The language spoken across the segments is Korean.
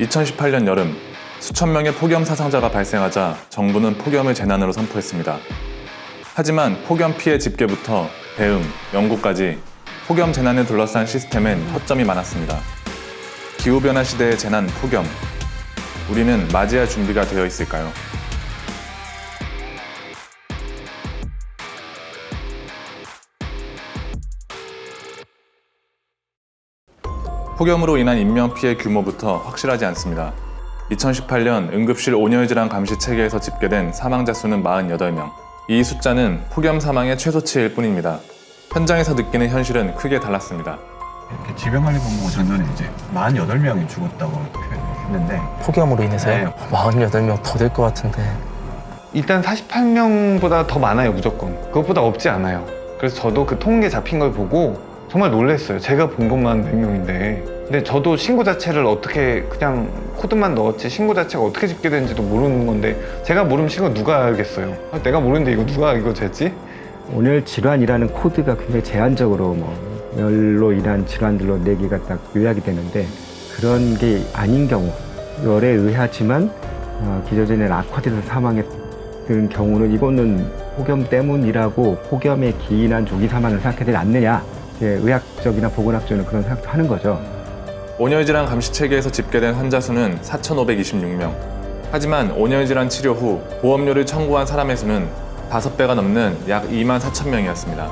2018년 여름 수천 명의 폭염 사상자가 발생하자 정부는 폭염을 재난으로 선포했습니다. 하지만 폭염 피해 집계부터 대응, 연구까지 폭염 재난을 둘러싼 시스템엔 허점이 많았습니다. 기후변화 시대의 재난 폭염. 우리는 맞이할 준비가 되어 있을까요? 폭염으로 인한 인명피해 규모부터 확실하지 않습니다. 2018년 응급실 온열 질환 감시 체계에서 집계된 사망자 수는 48명. 이 숫자는 폭염 사망의 최소치일 뿐입니다. 현장에서 느끼는 현실은 크게 달랐습니다. 이렇게 질병관리본부 전년에 이제 48명이 죽었다고 표현했는데 폭염으로 인해서요? 네. 48명 더 될 것 같은데 일단 48명보다 더 많아요 무조건 그것보다 없지 않아요 그래서 저도 그 통계 잡힌 걸 보고 정말 놀랐어요. 제가 본 것만 4명인데. 근데 저도 신고 자체를 어떻게 그냥 코드만 넣었지 신고 자체가 어떻게 집계되는지도 모르는 건데 제가 모르면 신고 누가 알겠어요? 아, 내가 모르는데 이거 누가 이거 쟀지? 온열 질환이라는 코드가 굉장히 제한적으로 뭐 열로 인한 질환들로 네 개가 딱 요약이 되는데 그런 게 아닌 경우 열에 의하지만 어, 기저전에 악화돼서 사망했던 경우는 이거는 폭염 때문이라고 폭염에 기인한 조기 사망을 생각해야 되지 않느냐 이제 의학적이나 보건학적으로 그런 생각도 하는 거죠. 온열 질환 감시 체계에서 집계된 환자 수는 4,526명. 하지만 온열 질환 치료 후 보험료를 청구한 사람의 수는 5배가 넘는 약 2만 4천 명이었습니다.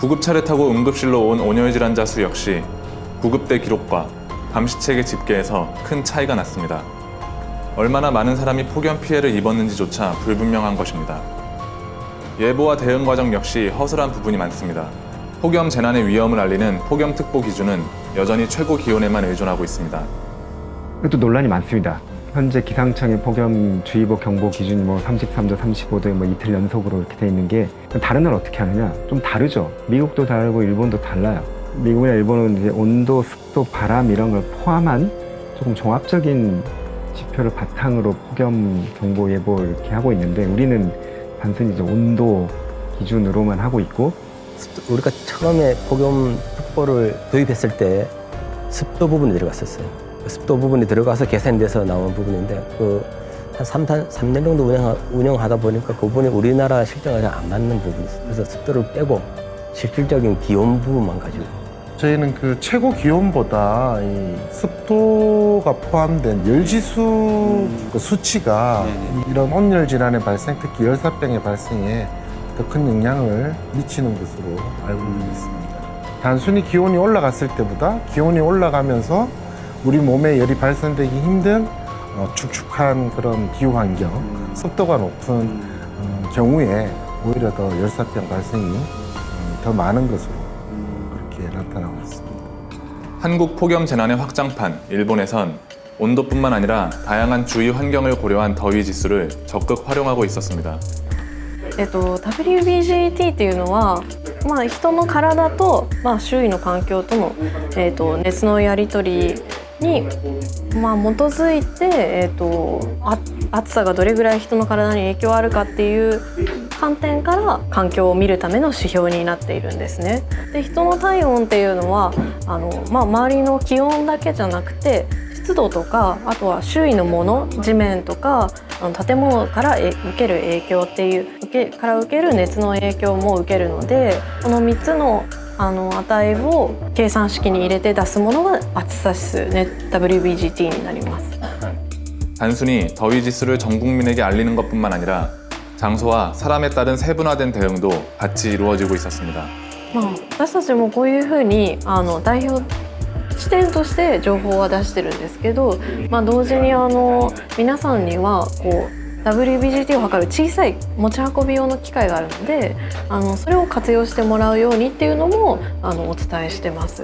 구급차를 타고 응급실로 온 온열 질환자 수 역시 구급대 기록과 감시 체계 집계에서 큰 차이가 났습니다. 얼마나 많은 사람이 폭염 피해를 입었는지조차 불분명한 것입니다. 예보와 대응 과정 역시 허술한 부분이 많습니다. 폭염 재난의 위험을 알리는 폭염특보 기준은 여전히 최고 기온에만 의존하고 있습니다. 이것도 논란이 많습니다. 현재 기상청의 폭염주의보 경보 기준이 뭐 33도, 35도에 뭐 이틀 연속으로 이렇게 돼 있는 게 다른 나라 어떻게 하느냐? 좀 다르죠. 미국도 다르고 일본도 달라요. 미국이나 일본은 이제 온도, 습도, 바람 이런 걸 포함한 조금 종합적인 지표를 바탕으로 폭염 경보 예보 이렇게 하고 있는데 우리는 단순히 이제 온도 기준으로만 하고 있고 우리가 처음에 폭염 특보를 도입했을 때 습도 부분이 들어갔었어요. 그 습도 부분이 들어가서 계산돼서 나온 부분인데 그한 3, 3년 정도 운영, 운영하다 보니까 그 부분이 우리나라 실정에 잘안 맞는 부분이 있어요. 그래서 습도를 빼고 실질적인 기온 부분만 가지고 저희는 그 최고 기온보다 이 습도가 포함된 열지수 그 수치가 이런 온열 질환의 발생, 특히 열사병의 발생에 더 큰 영향을 미치는 것으로 알고 있습니다. 단순히 기온이 올라갔을 때보다 기온이 올라가면서 우리 몸에 열이 발생되기 힘든 어, 축축한 그런 기후 환경, 습도가 높은 어, 경우에 오히려 더 열사병 발생이 음, 더 많은 것으로 그렇게 나타나고 있습니다. 한국 폭염 재난의 확장판 일본에선 온도뿐만 아니라 다양한 주위 환경을 고려한 더위 지수를 적극 활용하고 있었습니다. えっと、WBGT っていうのは、まあ、人の体と、まあ、周囲の環境との、えっと、熱のやり取りに、まあ、基づいて、えっと、あ暑さがどれぐらい人の体に影響あるかっていう観点から環境を見るための指標になっているんですね。で人の体温っていうのはあの、まあ、周りの気温だけじゃなくて湿度とかあとは周囲のもの地面とかあの建物からえ受ける影響っていう受けから受ける熱の影響も受けるのでこの3つのあの値を計算式に入れて出すものが暑さ指数、ね、WBGT になります。 단순히 더위 지수를 전 국민에게 알리는 것뿐만 아니라 장소와 사람에 따른 세분화된 대응도 같이 이루어지고 있었습니다. まあ、私たちもこういうふうにあの代表視点として情報は出してるんですけど、まあ、同時にあの皆さんにはこう WBGT を測る小さい持ち運び用の機械があるのであのそれを活用してもらうようにっていうのもあのお伝えしてます。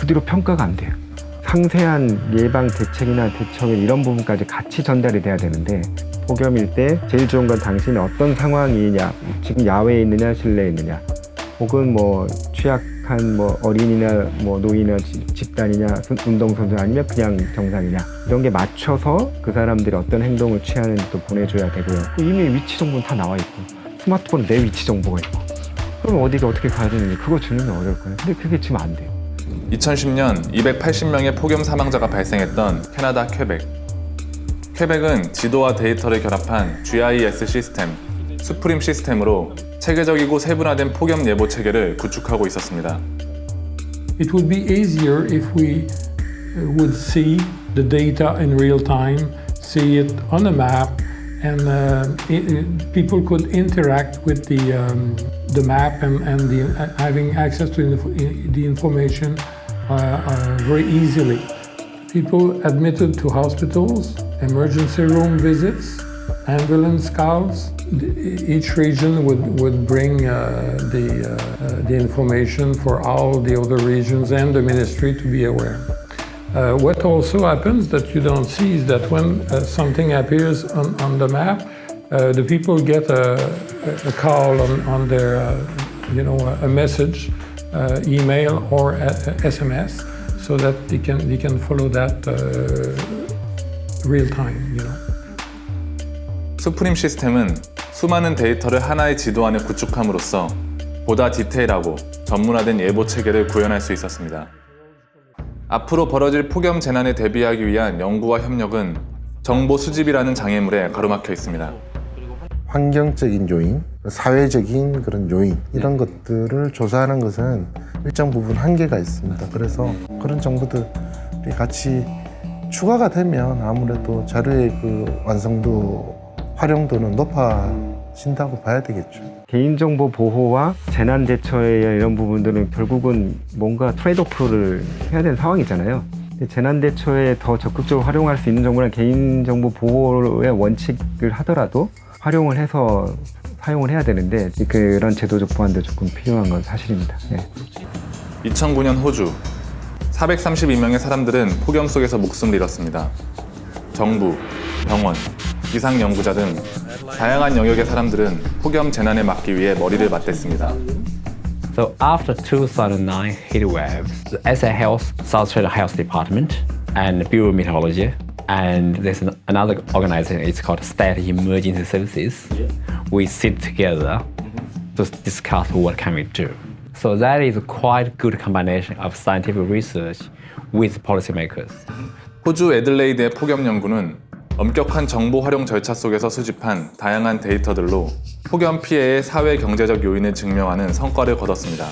그 뒤로 평가가 안 돼요. 상세한 예방 대책이나 대처 이런 부분까지 같이 전달이 돼야 되는데 폭염일 때 제일 좋은 건 당신이 어떤 상황이냐 지금 야외에 있느냐 실내에 있느냐 혹은 뭐 취약한 뭐 어린이나 뭐 노인이나 지- 집단이냐 선- 운동선수 아니면 그냥 정상이냐 이런 게 맞춰서 그 사람들이 어떤 행동을 취하는지 또 보내줘야 되고요. 이미 위치 정보는 다 나와 있고 스마트폰에 내 위치 정보가 있고. 그럼 어디가 어떻게 가야 되는지 그거 주는 게 어려울 거예요. 근데 그게 지금 안 돼요 2010년 280명의 폭염 사망자가 발생했던 캐나다 퀘벡. 퀘벡은 지도와 데이터를 결합한 GIS 시스템, 수프림 시스템으로 체계적이고 세분화된 폭염 예보 체계를 구축하고 있었습니다. It would be easier if we uh, would see the data in real time, see it on a map, and uh, i- i- people could interact with the, um, the map and, and the, uh, having access to inf- the information uh, uh, very easily. People admitted to hospitals, emergency room visits, ambulance calls. Each region would, would bring uh, the, uh, the information for all the other regions and the ministry to be aware. Uh, what also happens that you don't see is that when uh, something appears on, on the map, uh, the people get a, a- call on, on their, uh, you know, a message, uh, email or a, a SMS, so that they can they can follow that uh, real time, you know. 수프림 시스템은 수많은 데이터를 하나의 지도 안에 구축함으로써 보다 디테일하고 전문화된 예보 체계를 구현할 수 있었습니다. 앞으로 벌어질 폭염 재난에 대비하기 위한 연구와 협력은 정보 수집이라는 장애물에 가로막혀 있습니다. 환경적인 요인, 사회적인 그런 요인 이런 것들을 조사하는 것은 일정 부분 한계가 있습니다. 그래서 그런 정보들이 같이 추가가 되면 아무래도 자료의 그 완성도, 활용도는 높아 진다고 봐야 되겠죠. 개인정보 보호와 재난 대처에 이런 부분들은 결국은 뭔가 트레이드오프를 해야 되는 상황이잖아요. 재난 대처에 더 적극적으로 활용할 수 있는 정보는 개인정보 보호의 원칙을 하더라도 활용을 해서 사용을 해야 되는데 그런 제도적 보완도 조금 필요한 건 사실입니다. 네. 2009년 호주 432명의 사람들은 폭염 속에서 목숨을 잃었습니다. 정부, 병원, 기상 연구자 등 다양한 영역의 사람들은 폭염 재난에 막기 위해 머리를 맞댔습니다. So after 2009 heat waves, the SA Health, South Australia Health Department, and Bureau of Meteorology, and there's an, another organization. It's called State Emergency Services. We sit together to discuss what can we do. So that is a quite good combination of scientific research with policymakers. 호주 애들레이드의 폭염 연구는 엄격한 정보 활용 절차 속에서 수집한 다양한 데이터들로 폭염 피해의 사회 경제적 요인을 증명하는 성과를 거뒀습니다.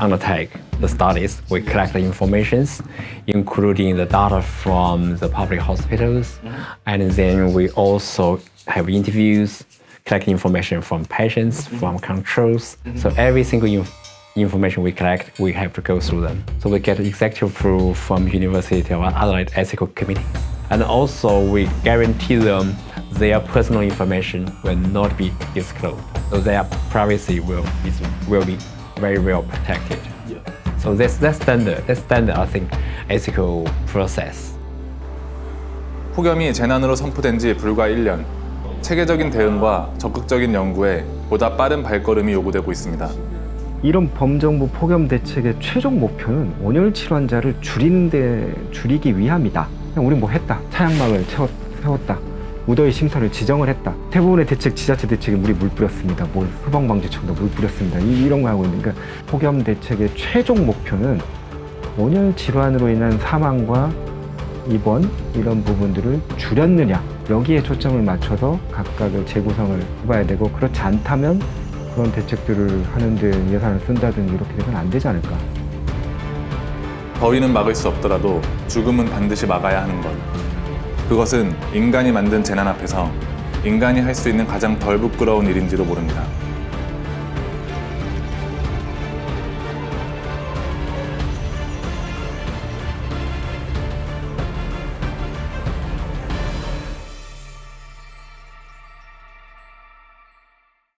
undertake the studies. We collect the informations, including the data from the public hospitals, and then we also have interviews, collect information from patients, from controls. So every single inf- information we collect, we have to go through them. So we get executive approval from university or other ethical committee. And also we guarantee them their personal information will not be disclosed. So their privacy will be, will be very well protected. So that's that's standard. That's standard. I think ethical process. 폭염이 재난으로 선포된 지 불과 1년. 체계적인 대응과 적극적인 연구에 보다 빠른 발걸음이 요구되고 있습니다. 이런 범정부 폭염 대책의 최종 목표는 온열 질환자를 줄이는 데 줄이기 위함이다. 그냥 우리 뭐 했다. 차양막을 채웠, 세웠다. 무더위 심사를 지정을 했다. 대부분의 대책, 지자체 대책에 물이 물 뿌렸습니다. 뭐 소방방지청도 물 뿌렸습니다. 이, 이런 거 하고 있는 그 폭염 대책의 최종 목표는 온열 질환으로 인한 사망과 입원 이런 부분들을 줄였느냐 여기에 초점을 맞춰서 각각의 재구성을 해봐야 되고 그렇지 않다면 그런 대책들을 하는데 예산을 쓴다든지 이렇게 되면 안 되지 않을까. 더위는 막을 수 없더라도 죽음은 반드시 막아야 하는 것. 그것은 인간이 만든 재난 앞에서 인간이 할 수 있는 가장 덜 부끄러운 일인지도 모릅니다.